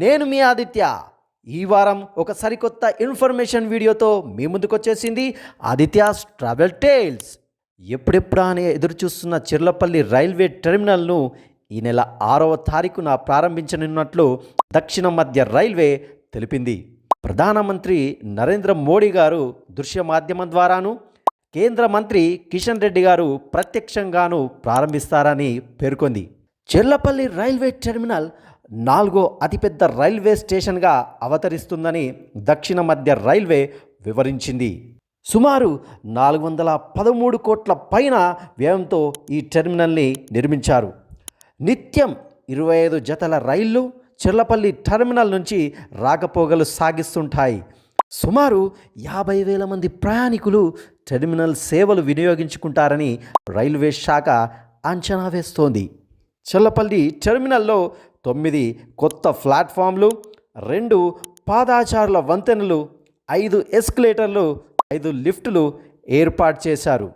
నేను మీ ఆదిత్య. ఈ వారం ఒక సరికొత్త ఇన్ఫర్మేషన్ వీడియోతో మీ ముందుకు వచ్చేసింది ఆదిత్యాస్ ట్రావెల్ టేల్స్. ఎప్పుడెప్పుడా అని ఎదురు చూస్తున్న చిర్లపల్లి రైల్వే టెర్మినల్ను ఈ నెల ఆరవ తారీఖున ప్రారంభించనున్నట్లు దక్షిణ మధ్య రైల్వే తెలిపింది. ప్రధానమంత్రి నరేంద్ర మోడీ గారు దృశ్య మాధ్యమం ద్వారాను కేంద్ర మంత్రి కిషన్ రెడ్డి గారు ప్రత్యక్షంగాను ప్రారంభిస్తారని పేర్కొంది. చెర్లపల్లి రైల్వే టెర్మినల్ నాలుగో అతిపెద్ద రైల్వే స్టేషన్గా అవతరిస్తుందని దక్షిణ మధ్య రైల్వే వివరించింది. సుమారు నాలుగు వందల పదమూడు కోట్ల పైన వ్యయంతో ఈ టెర్మినల్ని నిర్మించారు. నిత్యం ఇరవై ఐదు జతల రైళ్ళు చిర్లపల్లి టెర్మినల్ నుంచి రాకపోగలు సాగిస్తుంటాయి. సుమారు యాభై వేల మంది ప్రయాణికులు టెర్మినల్ సేవలు వినియోగించుకుంటారని రైల్వే శాఖ అంచనా వేస్తోంది. చిల్లపల్లి టెర్మినల్లో తొమ్మిది కొత్త ప్లాట్ఫామ్లు రెండు పాదాచారుల వంతెనలు ఐదు ఎస్కలేటర్లు ఐదు లిఫ్టులు ఏర్పాటు చేశారు.